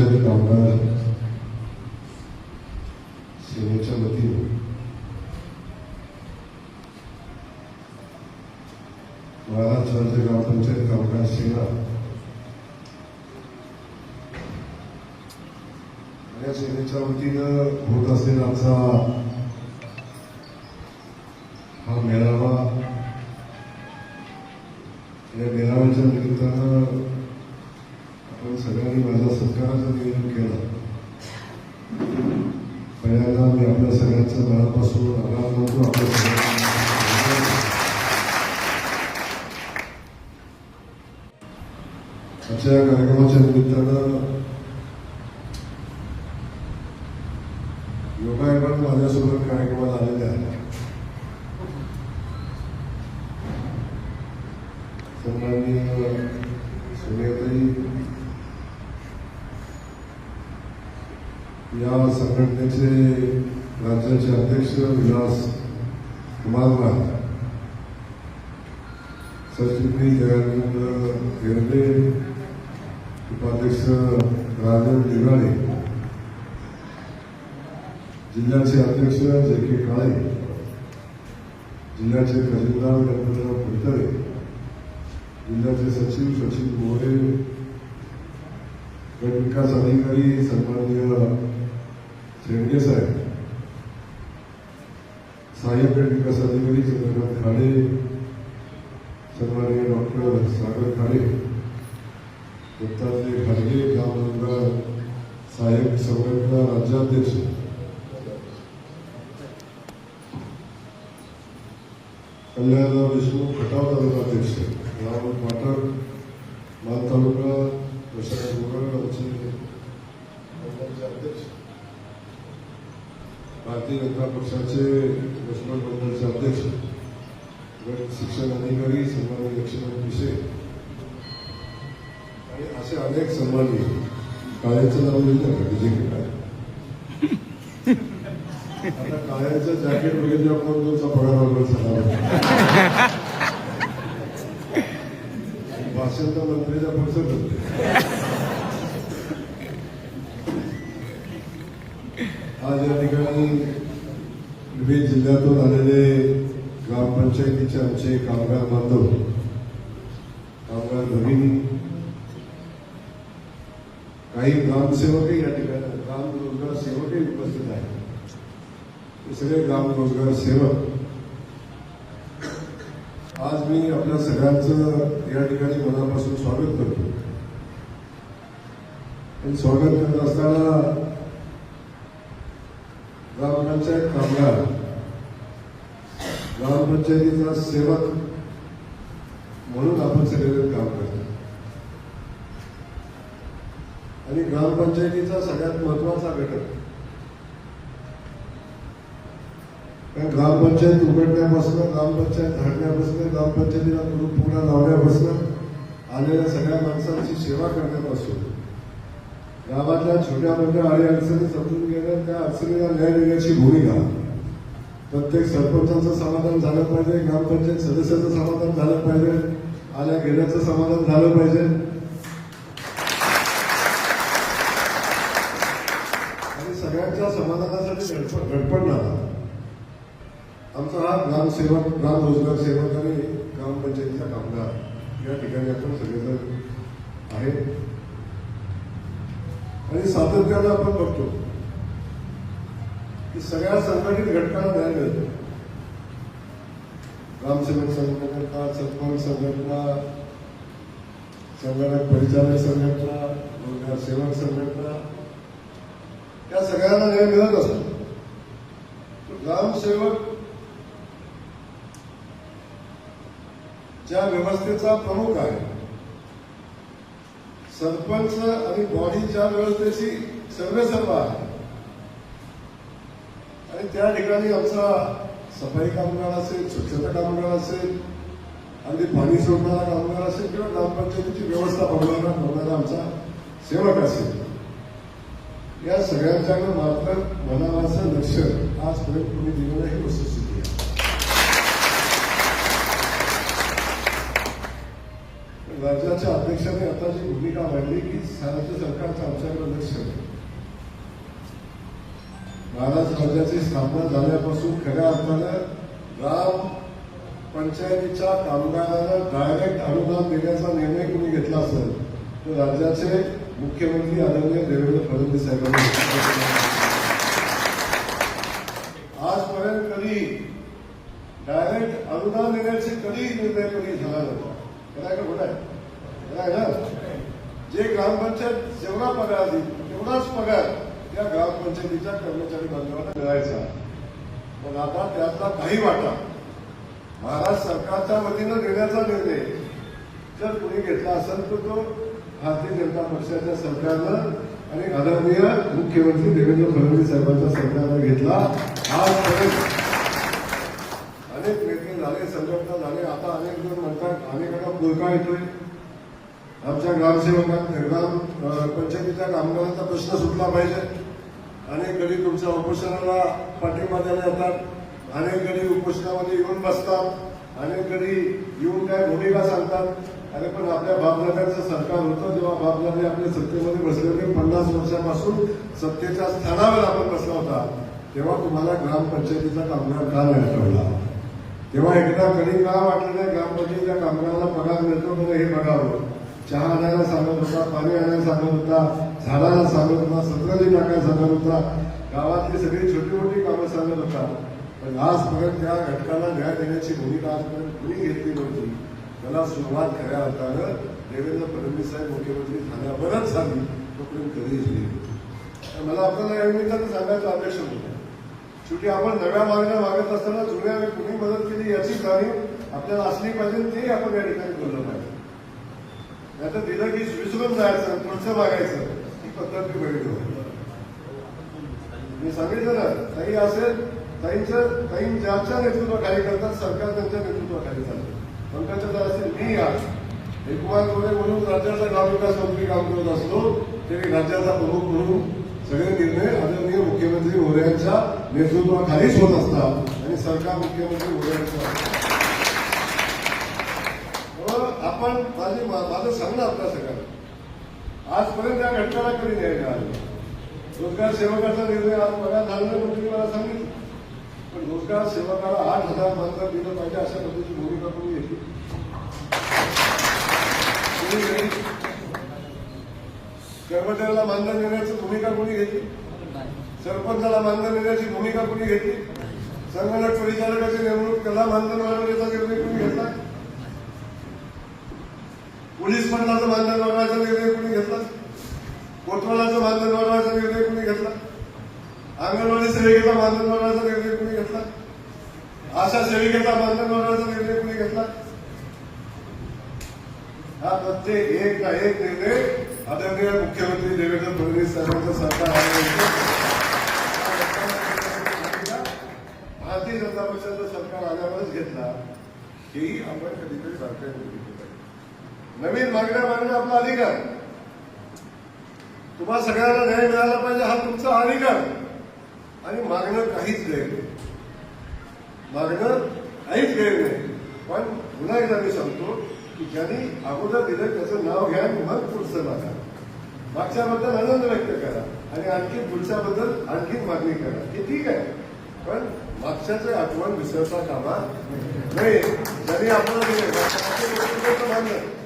सर्व कामगार सेनेच्या वतीने. महाराष्ट्र ग्रामपंचायत कामगार सेना. या सेनेच्या वतीनं होत असलेला आमचा हा मेळावा. या मेळाव्याच्या निमित्तानं आपण सगळ्यांनी माझा सत्काराचं नियोजन केलं पहिल्यांदा मी आपल्या सगळ्यांचं मनापासून आभार मानतो आपल्या सगळ्यांना आजच्या या कार्यक्रमाच्या निमित्तानं योगायोगानं माझ्यासोबत कार्यक्रमात आलेले आहे सन्माननीय सोनियाताई या संघटनेचे राज्याचे अध्यक्ष विलास कुमार महाराज सरचिटणीस जयानंद हेरडे उपाध्यक्ष राजन दिगाळे जिल्ह्याचे अध्यक्ष जे के काळे जिल्ह्याचे खजिनदार गणपतराव फडतरे जिल्ह्याचे सचिव सचिन मोरे गट विकास अधिकारी सन्माननीय शेंडगे साहेब सहाय्यक विकास अधिकारी चंद्रकांत खाडे सन्माननीय डॉक्टर सागर खाडे दत्तात्रय खाडगे ग्रामरोजगार सहाय्यक संघटना राज्याध्यक्ष. कल्याणराव देशमुख खटाव तालुका अध्यक्ष. राहुल पाठक मान तालुका प्रशांत गोगळ आमचे मंडळाचे अध्यक्ष भारतीय जनता पक्षाचे लक्ष्मण मंडळाचे अध्यक्ष गट शिक्षण अधिकारी सन्मान्य लक्ष्मण पिशे आणि असे अनेक सन्मानी काळ्याचं नाव लिहिलं का? विजय काय आता काळ्याचं जॅकेट बघितलं कोण तुमचा पगार वगैरे झाला भाषण तर मंत्र्याच्या पक्षात होते आज या ठिकाणी विविध जिल्ह्यातून आलेले ग्रामपंचायतीचे आमचे कामगार बांधव कामगार भगिनी काही ग्रामसेवकही या ठिकाणी ग्राम रोजगार सेवकही उपस्थित आहेत. हे सगळे ग्राम रोजगार सेवक. आज मी आपल्या सगळ्यांचं या ठिकाणी मनापासून स्वागत करतो. पण स्वागत करत असताना ग्रामपंचायत कामगार ग्रामपंचायतीचा सेवक म्हणून आपण सगळेजण काम करतो. आणि ग्रामपंचायतीचा सगळ्यात महत्त्वाचा घटक. कारण ग्रामपंचायत उघडण्यापासून ग्रामपंचायत झाडण्यापासून ग्रामपंचायतीला पुन्हा लावण्यापासून आलेल्या सगळ्या माणसांची सेवा करण्यापासून गावातल्या छोट्या मोठ्या अडी अडचणी समजून घेणं त्या अडचणीला न्याय देण्याची भूमिका. प्रत्येक सरपंचाचं समाधान झालं पाहिजे ग्रामपंचायत सदस्याचं समाधान झालं पाहिजे आल्या गेल्याचं समाधान झालं पाहिजे. आणि सगळ्यांच्या समाधानासाठी धडपड धडपडणारा आमचा हा ग्रामसेवक ग्राम रोजगार सेवक आणि ग्रामपंचायतीचा कामगार. या ठिकाणी आपण सगळेजण आहे आणि सातत्यानं आपण बघतो. की सगळ्या संघटित घटकांना न्याय मिळतो ग्रामसेवक संघटना सत्पंच संघटना संगणक परिचालक संघटना रोजगार सेवक संघटना या सगळ्यांना न्याय मिळत असतो. ग्रामसेवक ज्या व्यवस्थेचा प्रमुख आहे सरपंच आणि बॉडी ज्या व्यवस्थेची सर्वे सर्व आहे आणि त्या ठिकाणी आमचा सफाई कामगार असेल स्वच्छता कामगार असेल अगदी पाणी सोडणारा कामगार असेल किंवा ग्रामपंचायतीची व्यवस्था बघणारा बनवणारा आमचा सेवक असेल. या सगळ्यांच्याकडे मात्र मनावाचं लक्ष आजपर्यंत कोणी दिलेलं हे वस्तुस्थिती आहे. राज्याच्या अध्यक्षाने आता जी भूमिका मांडली की राज्य सरकारचं आमच्याकडे लक्ष आहे. महाराष्ट्र राज्याची स्थापना झाल्यापासून खऱ्या अर्थानं ग्राम पंचायतीच्या कामगारांना डायरेक्ट अनुदान देण्याचा निर्णय कोणी घेतला असेल तो राज्याचे मुख्यमंत्री आदरणीय देवेंद्र फडणवीस घेतला. आजपर्यंत कधी डायरेक्ट अनुदान देण्याचे कधी निर्णय कधी झाला नव्हता खरं का खोटं आहे ना? जे ग्रामपंचायत जेवढा पगार देईल, तेवढाच पगार त्या ग्रामपंचायतीच्या कर्मचारी बांधवांना मिळायचा. पण आता त्यातला काही वाटा महाराष्ट्र सरकारच्या वतीनं देण्याचा निर्णय जर कोणी घेतला असेल तर तो भारतीय जनता पक्षाच्या सरकारनं आणि आदरणीय मुख्यमंत्री देवेंद्र फडणवीस साहेबांच्या सरकारनं घेतला. हा अनेक नेते झाले संघटना झाले. आता अनेक जण म्हणतात अनेकांना पुरका येतोय. आमच्या ग्रामसेवकांना ग्राम पंचायतीच्या कामगारांचा प्रश्न सुटला पाहिजे. अनेक गडी तुमच्या उपोषणाला पाठिंबा द्यायला येतात. अनेक गडी उपोषणामध्ये येऊन बसतात. अनेक गडी येऊन काय भूमिका सांगतात. अरे पण आपल्या बापदाद्यांचं सरकार होतं जेव्हा बापदादे आपल्या सत्तेमध्ये बसले होते पन्नास वर्षापासून सत्तेच्या स्थानावर आपण बसला होता. तेव्हा तुम्हाला ग्रामपंचायतीचा कामगार का नाही आठवला तेव्हा एकदा कधी का वाटलं नाही ग्रामपंचायतीच्या कामगाराला पगार मिळतो का हे बघावं? चहा आणायला सांगत होता पाणी आणायला सांगत होता झाडाला सांगत होता सतराजी टाकायला सांगत होता. गावातली सगळी छोटी मोठी कामं सांगत होता. पण आजपर्यंत त्या घटकाला न्याय देण्याची भूमिका आजपर्यंत कुणी घेतली नव्हती. त्याला सुरुवात खऱ्या अर्थानं देवेंद्र फडणवीस साहेब मुख्यमंत्री झाल्यावरच झाली तोपर्यंत कधीच नाही तर मला आपल्याला या निमित्तानं सांगायचं अपेक्षा होतं. शेवटी आपण नव्या मागण्या मागत असताना जुन्या कुणी मदत केली याची जाणीव आपल्याला असली पाहिजे तेही ते आपण या ठिकाणी बोललं पाहिजे. नाही तर दिलं की विसरून जायचं पुढचं बघायचं. ही पद्धत मी बघितली मी सांगितलं ना काही असेल ताईंचं ताई ज्याच्या नेतृत्वाखाली करतात सरकार त्यांच्या नेतृत्वाखाली चालतं. पंकजा असेल मी आज एकूण गोरे म्हणून राज्याचा ग्रामविकास मंत्री काम करत असतो तरी राज्याचा प्रमुख म्हणून सगळे निर्णय आदरणीय मुख्यमंत्री मोर्यांच्या नेतृत्वाखालीच होत असतात आणि सरकार मुख्यमंत्री मोरे यांचं असतं. त्यामुळं आपण माझे माझं सांगणं आपल्या सगळ्यांना. आजपर्यंत या घटकाला कधी न्याय मिळाला रोजगार सेवकाचा निर्णय आज पगार झालेला मंत्री मला सांगितलं. पण रोजगार सेवकाला आठ हजार मानधन दिलं पाहिजे अशा पद्धतीची भूमिका तुम्ही घेतली? कर्मचाऱ्याला मानधन देण्याची भूमिका कोणी घेतली? सरपंचाला मानधन देण्याची भूमिका कोणी घेतली? संगणक परिचालकाची नेमणूक त्याला मानधन वाढवण्याचा निर्णय कोणी घेतला पोलीस मंडळाचं बांधण वाढवायचा निर्णय कोणी घेतला? कोतवालाचं बांधण वाढवायचा निर्णय कोणी घेतला? अंगणवाडी सेविकेचा बांधण वाढवायचा निर्णय कोणी घेतला? आशा सेविकेचा बांधण वाढवायचा निर्णय कोणी घेतला? हा प्रत्येक एक ना एक निर्णय आदरणीय मुख्यमंत्री देवेंद्र फडणवीस साहेबांचं सरकार भारतीय जनता पक्षाचं सरकार आल्यावरच घेतला. हेही आपण कधीतरी सरकार नवीन मागण्या मागणं आपला अधिकार. तुम्हाला सगळ्यांना न्याय मिळाला पाहिजे हा तुमचा अधिकार. आणि मागणं काहीच गैर नाही. मागणं काहीच गैर नाही. पण पुन्हा एकदा मी सांगतो की ज्यांनी अगोदर दिलं त्याचं नाव घ्या मग पुढचं मागा. मागच्याबद्दल आनंद व्यक्त करा आणि आणखी पुढच्याबद्दल आणखी मागणी करा. हे ठीक आहे. पण मागच्याचं आठवण विसरता कामा नाही ज्यांनी आपण दिले मानलं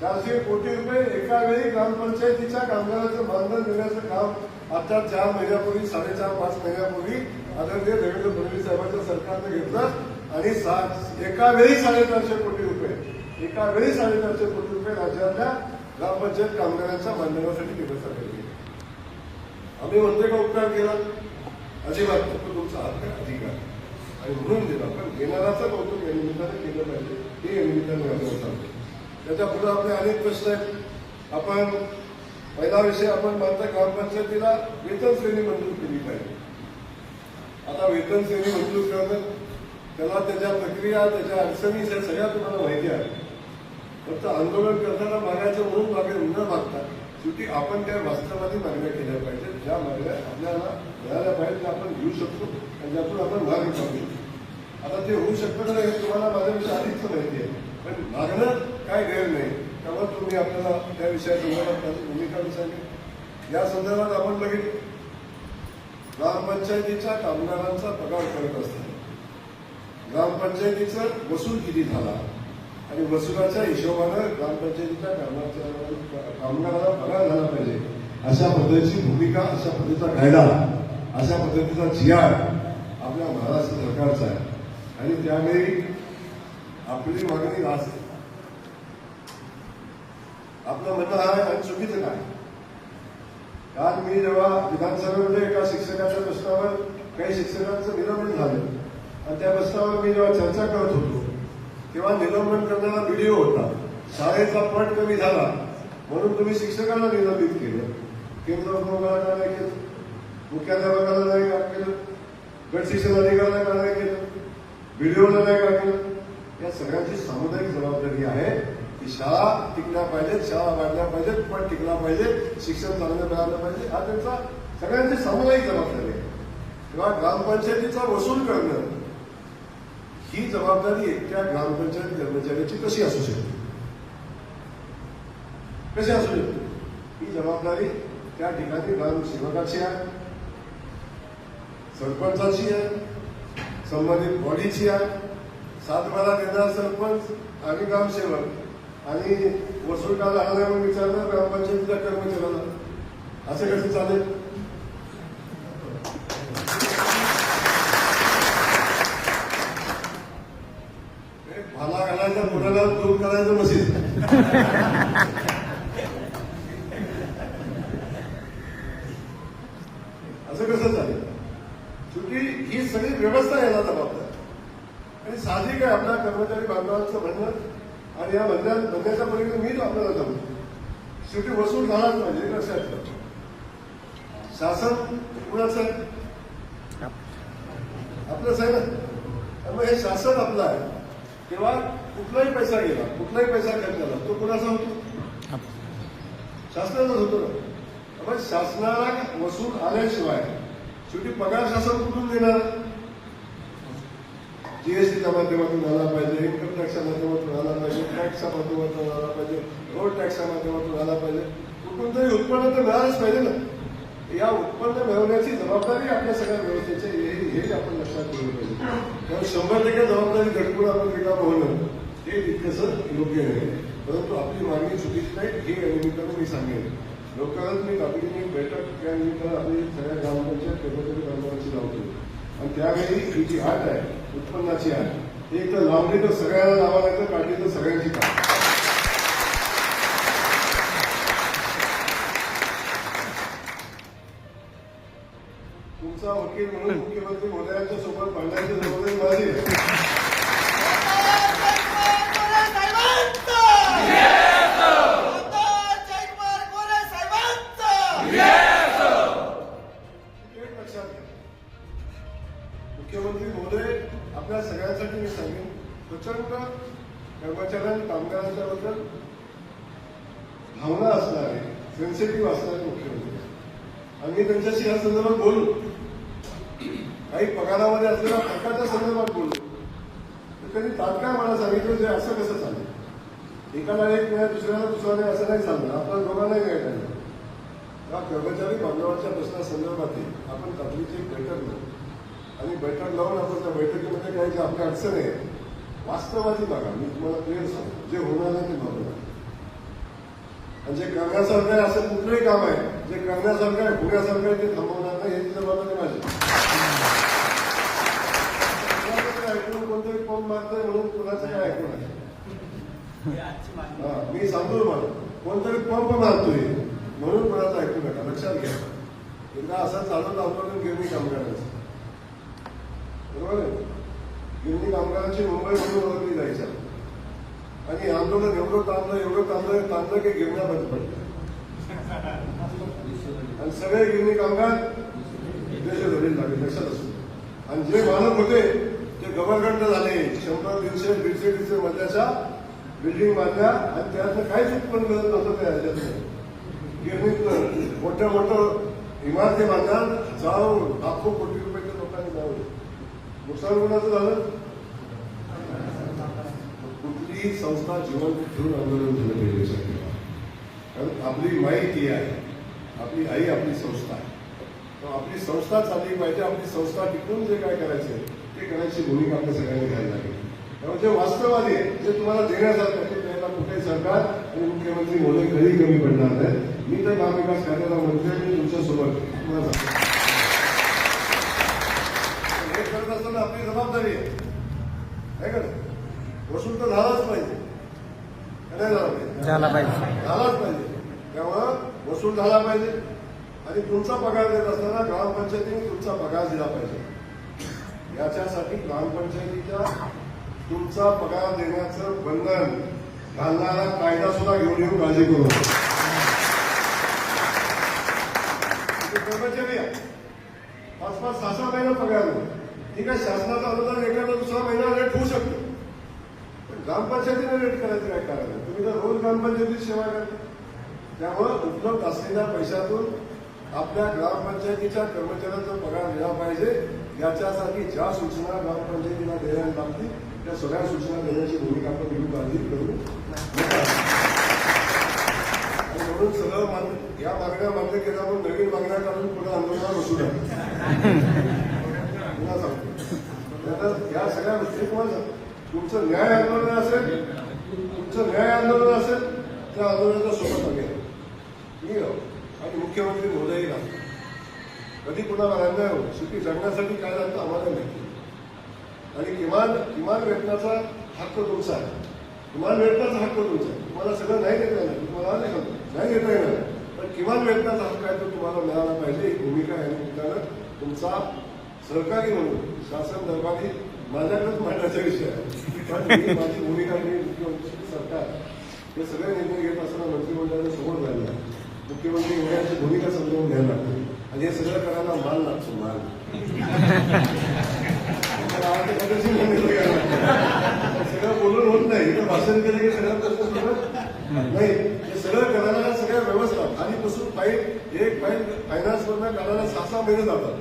चारशे कोटी रुपये एका वेळी ग्रामपंचायतीच्या कामगाराचं मानधन देण्याचं काम आता चार महिन्यापूर्वी साडेचार पाच महिन्यापूर्वी आदरणीय देवेंद्र फडणवीस साहेबांच्या सरकारनं घेतलं आणि सात एका वेळी साडेचारशे कोटी रुपये एका वेळी साडेचारशे कोटी रुपये राज्यातल्या ग्रामपंचायत कामगारांच्या मानधनासाठी केंद्र केले आम्ही म्हणतोय का उपकार केला? अजिबात फक्त तुमचा हक्क अधिकार आणि म्हणून दिला पण घेणाराचं कौतुक या निमित्तानं केलं पाहिजे. हे या निमित्तानं सांगतो. त्याच्या पुढे आपले अनेक प्रश्न आहेत. आपण पहिला विषय आपण मानता ग्रामपंचायतीला वेतन श्रेणी मंजूर केली पाहिजे. आता वेतन श्रेणी मंजूर करणं त्याला त्याच्या प्रक्रिया त्याच्या अडचणी या सगळ्या तुम्हाला माहिती आहे फक्त आंदोलन करताना मागायचं म्हणून मागे न मागता शेवटी आपण त्या वास्तवादी मागण्या केल्या पाहिजेत. ज्या मागण्या आपल्याला मिळाल्या पाहिजेत त्या आपण घेऊ शकतो आणि ज्यातून आपण मागे पाहिजे शकतो. आता ते होऊ शकतं का नाही हे तुम्हाला माझ्यापेक्षा आधीच माहिती आहे. पण मागणं काय गैर नाही. त्यामुळे तुम्ही आपल्याला त्या विषयासंदर्भात त्याची भूमिका विचारली या संदर्भात आपण बघितलं ग्रामपंचायतीच्या कामगारांचा पगार करत असताना ग्रामपंचायतीचा वसूल किती झाला? आणि वसुलाच्या हिशोबानं ग्रामपंचायतीच्या कामाच्या कामगाराला पगार झाला पाहिजे. अशा पद्धतीची भूमिका अशा पद्धतीचा कायदा अशा पद्धतीचा जी आपल्या महाराष्ट्र सरकारचा आहे. आणि त्यावेळी आपली मागणी रास्त आपलं म्हणणं आहे आणि चुकीचं काय काल मी जेव्हा विधानसभेमध्ये एका शिक्षकाच्या प्रश्नावर काही शिक्षकांचं निलंबन झालं आणि त्या प्रश्नावर मी जेव्हा चर्चा करत होतो तेव्हा निलंबन करणारा व्हिडिओ होता. शाळेचा पट कमी झाला म्हणून तुम्ही शिक्षकांना निलंबित केलं. केंद्र विभागाला नाही केलं मुख्याध्यापकाला नाही काम केलं गट शिक्षण अधिकाऱ्याला का नाही केलं व्हिडिओला नाही का केलं. या सगळ्यांची सामुदायिक जबाबदारी आहे. की शाळा टिकल्या पाहिजेत शाळा वाढल्या पाहिजेत पण टिकला पाहिजे शिक्षण चांगलं मिळालं पाहिजे. हा त्यांचा सगळ्यांची सामुदायिक जबाबदारी आहे. तेव्हा ग्रामपंचायतीचा वसूल करणं ही जबाबदारी एकट्या ग्रामपंचायत कर्मचाऱ्याची कशी असू शकते? कशी असू शकते? ही जबाबदारी त्या ठिकाणी ग्रामसेवकाची आहे सरपंचाची आहे संबंधित बॉडीची आहे. सातबारा देणारा सरपंच आणि ग्रामसेवक. आणि वसूल काल आला म्हणून विचारलं ग्रामपंचायतीच्या कर्मचाऱ्याला. असं कसं चालेल हे भाला घालायचा मुलाला दूर करायचं नसेल असं कसं चालेल शेवटी ही सगळी व्यवस्था याला जबाबदार आणि साहजिक आहे आपल्या कर्मचारी बांधवांचं म्हणणं आणि या म्हणण्या म्हणण्याच्या पलीकडे मीच आपल्याला जमतो शेवटी वसूल झालाच पाहिजे हे लक्षात ठेवा शासन कुणाचं? आहे आपलंच आहे ना मग हे शासन आपलं आहे. तेव्हा कुठलाही पैसा गेला कुठलाही पैसा खर्च झाला तो कुणाचा होतो? शासनाचाच होतो ना. मग शासनाला वसूल आल्याशिवाय शेवटी पगार शासन कुठून देणार? जीएसटीच्या माध्यमातून आला पाहिजे इन्कम टॅक्सच्या माध्यमातून आला पाहिजे टॅक्सच्या माध्यमातून आला पाहिजे रोड टॅक्सच्या माध्यमातून आला पाहिजे. कुठून तरी उत्पन्न तर मिळालंच पाहिजे ना. या उत्पन्न मिळवण्याची जबाबदारी आपल्या सगळ्या व्यवस्थेची हे आपण लक्षात ठेवलं. पाहिजे त्यामुळे शंभर टक्के जबाबदारी घटकून आपण रिकाम होणं हे तितकंसं योग्य नाही परंतु आपली मागणी चुकीची नाही. हे या निमित्तानं मी सांगेन. लोकांना मी तातडीने बैठक त्या निमित्तानं आपली सगळ्या ग्रामपंचायत कर्मचारी बांधवांची लावतो आणि त्यावेळी ही जी आट आहे उत्पन्नाची आट ती तर लावली तर सगळ्यांना लावा तर काढली तर सगळ्यांची काढ तुमचा वकील म्हणून मुख्यमंत्री महोदयांच्या सोबत भांडण्याची जबाबदारी माझी आहे. मुख्यमंत्री महोदय आपल्या सगळ्यांसाठी मी सांगेन प्रचंड कर्मचाऱ्यांनी कामगारांच्या बद्दल भावना असणारे सेन्सिटिव्ह असणारे मुख्यमंत्री. आम्ही त्यांच्याशी या संदर्भात बोलू. काही पगारामध्ये असलेल्या फरकाच्या संदर्भात बोलतो तर त्यांनी तात्काळ मला सांगितलं जे असं कसं चालेल? एकाला एक वेळा दुसऱ्याला दुसरा नाही असं नाही सांगणार आपल्या दोघांनाही मिळत नाही. या कर्मचारी बांधवांच्या प्रश्नासंदर्भात आपण तातडीची एक बैठक लावू आणि बैठक लावून आपण त्या बैठकीमध्ये काही जे आपल्या अडचण आहे वास्तवाची बघा. मी तुम्हाला क्लिअर सांगतो. जे होणार आहे ते बघणार आणि जे करण्यासारखं आहे असं कुठलंही काम आहे जे करण्यासारखं आहे होण्यासारखं आहे ते थांबवणार नाही याची जबाबदारी माझी कुणाचं काय ऐकून कोणतरी पंप मारतोय म्हणून कुणाचं काय ऐकून आहे हा, मी सांगतो तुम्हाला कोणतरी पंप मारतोय. म्हणून कोणाचं ऐकू नका लक्षात घ्या. एकदा असा चालू आंदोलन गिरणी कामगारांचं. बरोबर आहे? गिरणी कामगारांची मुंबई म्हणून ओळखली जायच्या. आणि आंदोलन एवढं तांबलं एवढं तांबलं तांबलं की गिरण्या बंद पडल्या. आणि सगळे गिरणी कामगार देशोधडीला लागले लक्षात असू आणि जे मालक होते ते गव्हर्नमेंट झाले. शंभर दीडशे दीडशे दीडशे मधल्याच्या बिल्डिंग बांधल्या आणि त्याचं काहीच उत्पन्न मिळत नव्हतं त्या ह्याच्यातनं. गिरणीतनं मोठ्या मोठं इमारती बांधल्या हजारो लाखो कोटी रुपयाच्या लोकांनी जाऊन नुकसान कोणाचं झालं? कुठलीही संस्था जीवन ठेवून आंदोलन झालं पाहिजे कारण आपली माहिती आहे आपली आई आपली संस्था आहे. तर आपली संस्था चालली पाहिजे आपली संस्था टिकून जे काय करायचं ते करायची भूमिका आपल्या सगळ्यांनी घ्यायला लागेल. त्यामुळे जे वास्तववादी आहे जे तुम्हाला देण्यासारखं ते द्यायला कुठेही सरकार आणि मुख्यमंत्री मोदी कधी कमी पडणार नाही. मी तर ग्रामविकास खात्याला आहे, मी तुमच्यासोबत. तुम्हाला सांगतो. हे करत असताना आपली जबाबदारी आहे. आहे का नाही? वसूल तर झालाच पाहिजे. झाला पाहिजे. झाला पाहिजे. झालाच पाहिजे. त्यामुळं वसूल झाला पाहिजे. आणि तुमचा पगार देत असताना ग्रामपंचायतीने तुमचा पगार दिला पाहिजे. याच्यासाठी ग्रामपंचायतीच्या तुमचा पगार देण्याचं बंधन घालणारा कायदा सुद्धा घेऊन येऊ काळजी करू कर्मचारी पाच पाच सहा सहा महिना पगार ठीक आहे शासनाचा अनुदान एखादा दुसरा महिना रेट होऊ शकतो. पण ग्रामपंचायतीने रेट करायचं काय कारण तुम्ही तर रोज ग्रामपंचायतीची सेवा करता. त्यामुळं उपलब्ध असलेल्या पैशातून आपल्या ग्रामपंचायतीच्या कर्मचाऱ्यांचा पगार दिला पाहिजे. याच्यासाठी ज्या सूचना ग्रामपंचायतीला देण्यात लागतील त्या सगळ्या सूचना देण्याची भूमिका आपण घेऊन काळजी करू आणि म्हणून सगळं मान या मागण्या मान्य केल्या आपण नवीन मागण्या काढून पुढे आंदोलनात बसू नये पुन्हा सांगतो या सगळ्या गोष्टी तुम्हाला तुमचं न्याय आंदोलन असेल तुमचं न्याय आंदोलन असेल त्या आंदोलनाच्या सोबत आम्ही मी आणि मुख्यमंत्री महोदयही राहतो कधी कुणाला अन्याय हो शेवटी जगण्यासाठी काय लागतं आम्हाला माहिती. आणि किमान किमान वेतनाचा हक्क तुमचा आहे. किमान वेतनाचा हक्क तुमचा आहे. तुम्हाला सगळं नाही देता येणार. तुम्हाला नाही का? नाही देता येणार. पण किमान वेतनाचा हक्क आहे तो तुम्हाला मिळाला पाहिजे. ही भूमिका या निमित्तानं तुमचा सहकारी म्हणून शासन दरबारी माझ्याकडेच मांडण्याचा विषय आहे. पण माझी भूमिका मी मुख्यमंत्री सरकार. हे सगळे निर्णय घेत असताना मंत्रिमंडळाच्या समोर झाले आहे मुख्यमंत्री एवढ्याची भूमिका समजावून घ्यायला लागते. आणि हे सगळं करायला मान लागतो मान सगळं बोलून होत नाही इथं भाषण केलं की सगळं सुटत नाही हे सगळं करायला सगळ्या व्यवस्था आधीपासून फाईल एक फाईल फायनान्स मधनं काढायला सहा सहा महिने जातात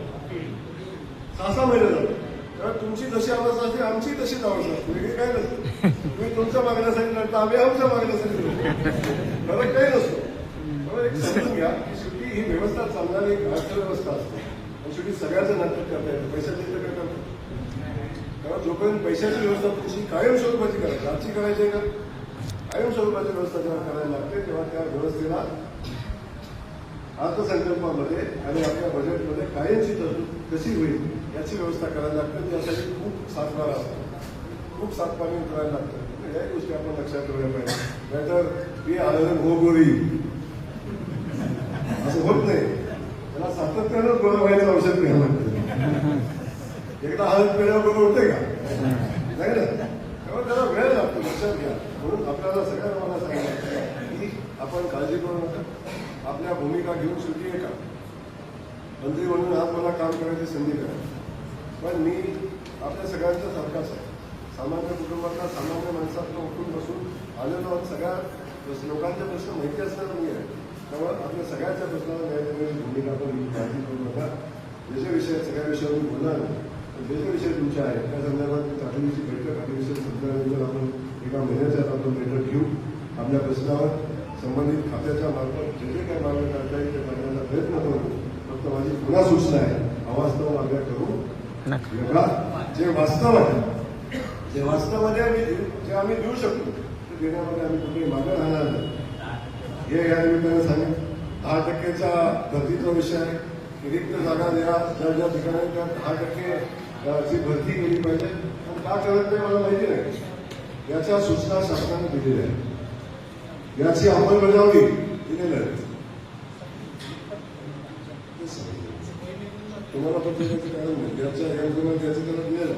सहा सहा महिने जातात कारण तुमची जशी अवस्था असते आमची तशीच अवस्था असते वेगळी काय नसते तुम्ही तुमच्या मागण्यासाठी लढता आम्ही आमच्या मागण्यासाठी लढतो फरक काही नसतो एक समजून घ्या की शेवटी ही व्यवस्था चालणारी एक अर्थव्यवस्था असते. आणि शेवटी सगळ्याचं नाटक करता येतं. पैशाचं तर काय करतो कारण जोपर्यंत पैशाची व्यवस्था तुमची कायम स्वरूपाची करायची आजची करायची आहे का? कायम स्वरूपाची व्यवस्था जेव्हा करायला लागते तेव्हा त्या व्यवस्थेला अर्थसंकल्पामध्ये आणि आपल्या बजेटमध्ये कायमची तरतूद कशी होईल याची व्यवस्था करायला लागते. त्यासाठी खूप सातबार असतात. खूप सातबारी करायला लागतं म्हणजे या गोष्टी आपण लक्षात ठेवल्या पाहिजे. नाहीतर मी आलं हो गोरी असं होत नाही. सातत्यानं गोळा व्हायचं औषध घ्यायला लागतं एकदा हळद पेल्यावर बरोबर होते का नाही ना त्यामुळे त्याला वेळ लागतो लक्षात घ्या म्हणून आपल्याला सगळ्यांना मला सांगायचं की आपण काळजी करू नका आपल्या भूमिका घेऊन सुटी आहे का मंत्री म्हणून आज मला काम करायची संधी करा पण मी आपल्या सगळ्यांचा सारखाच आहे सामान्य कुटुंबातला सामान्य माणसातलं उठून बसून आलेलो सगळ्या लोकांचे प्रश्न माहिती असणारा मी आहे त्यामुळे आपल्या सगळ्यांच्या प्रश्नाला न्याय देण्याची भूमिका आपण काळजी करू नका. जे जे विषय आहेत, सगळ्या विषयावर बोलणार. पण जे जे विषय तुमचे आहेत त्या संदर्भात तातडीची बैठक आणि विषय संपल्यानंतर आपण एका महिन्याच्या आपण बैठक घेऊ आपल्या प्रश्नावर संबंधित खात्याच्या मार्फत जे जे काही मागणी करता येईल ते करण्याचा प्रयत्न करू. फक्त माझी पुन्हा सूचना आहे अवास्तव मागण्या करू. नका. जे वास्तव आहे जे वास्तवामध्ये आम्ही देऊ जे आम्ही देऊ शकतो ते देण्यामध्ये आम्ही कुठेही मागं राहणार नाही. हे या निमित्तानं सांगेन दहा टक्केचा भरतीचा विषय आहे. रिक्त जागा द्या ज्या ज्या ठिकाणी त्या दहा टक्के ची भरती केली पाहिजे. पण का करत नाही मला माहिती नाही. याच्या सूचना शासनाने दिलेल्या आहेत. याची अंमलबजावणी दिलेली आहे तुम्हाला पण त्याचं कारण नाही. याच्या यंत्रणा त्याचं दिलेलं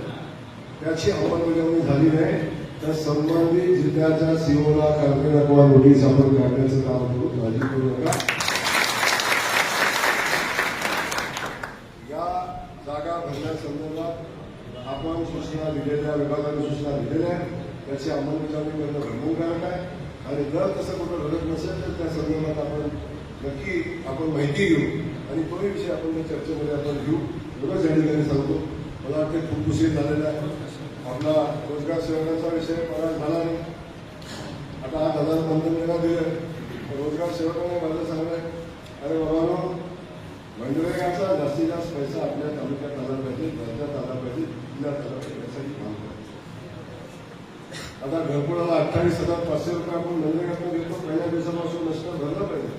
त्याची अंमलबजावणी झाली नाही. तर संबंधित जिल्ह्याच्या सीओला कारखाना किंवा नोटीस आपण काढण्याचं काम करू. काळजी करू नका. या जागा भरण्यासंदर्भात आपण सूचना दिलेल्या विभागाने सूचना दिलेल्या आहेत. त्याची अंमलबजावणी करणं बंधनकारक आहे. आणि जर तसं कुठं घडत नसेल तर त्या संदर्भात आपण नक्की आपण माहिती घेऊ. आणि तोही विषय आपण चर्चेमध्ये आपण घेऊ. एवढंच या ठिकाणी सांगतो. मला वाटते खूप उशीर झालेला आहे. आपला रोजगार सेवकाचा विषय मला झाला नाही. आता आठ हजार बंधन दिले रोजगार सेवकांनी माझं सांगलंय अरे बाबा मनरेगाचा जास्तीत जास्त पैसा आपल्या तालुक्यात आला पाहिजे राज्यात आला पाहिजे जिल्ह्यात आला पाहिजे यासाठी काम करायचं आता घरकुळाला अठ्ठावीस हजार पाचशे रुपये आपण मनरेगातून घेतो पहिल्या दिवसापासून नष्ट भरलं पाहिजे.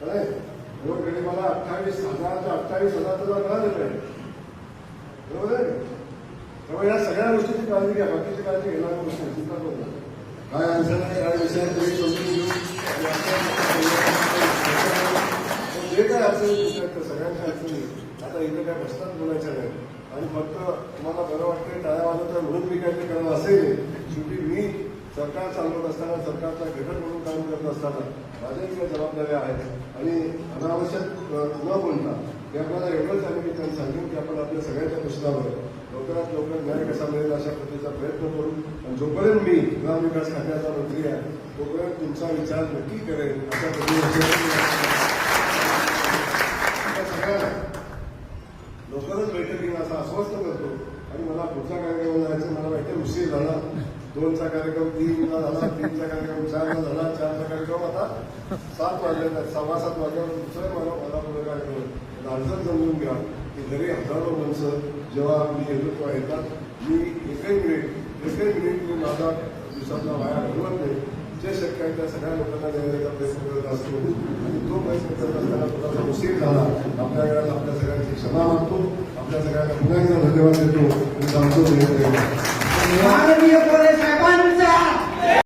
काय रोड गरीबाला अठ्ठावीस हजार ते अठ्ठावीस हजार तुला मिळाले पाहिजे. बरोबर आहे? त्यामुळे या सगळ्या गोष्टीची काळजी घ्या बाकीची काळजी घेणार गोष्टी चिंता करू नका. काय अडचण आहे काय विषय तरी समजून घेऊ जे काय अडचणी आहेत त्या सगळ्यांच्या अडचणी. आता इथे काय प्रश्नात बोलायच्या नाही आणि फक्त तुम्हाला बरं वाटतं टाळ्या वाजवता म्हणून मी काहीतरी करणं असेल. शेवटी मी सरकार चालवत असताना सरकारचा घटक म्हणून काम करत असताना माझ्याही काही जबाबदाऱ्या आहेत आणि अनावश्यक न बोलता मी आपल्याला एवढंच आम्ही त्यांना सांगेन की आपण आपल्या सगळ्यांच्या प्रश्नावर लवकरात लवकर न्याय कसा मिळेल अशा पद्धतीचा प्रयत्न करू. आणि जोपर्यंत मी ग्रामविकास खात्याचा मंत्री आहे तोपर्यंत तुमचा विचार नक्की करेल अशा पद्धतीने लवकरच बैठक घेऊन असं आश्वस्त करतो. आणि मला पुढचा कार्यक्रम जायचं मला माहिती उशीर झाला. दोनचा कार्यक्रम तीनला झाला तीनचा कार्यक्रम चारला झाला चारचा कार्यक्रम आता सात वाजले सव्वा सात वाजल्यावर दुसऱ्या मला मला पुढे कार्यक्रम. अडचण समजून घ्या की घरी हजारो माणसं जेव्हा आपली नेतृत्व येतात. मी एकही मिनिट एकही मिनिट मी माझा दिवसातला वाया घालवत नाही. जे शक्य आहे त्या सगळ्या लोकांना देण्याचा प्रयत्न करत असतो. आणि तो प्रयत्न करत असताना थोडासा उशीर झाला आपल्या वेळेला आपल्या सगळ्यांची क्षमा मागतो आपल्या सगळ्यांना पुन्हा एकदा धन्यवाद देतो आणि सांगतो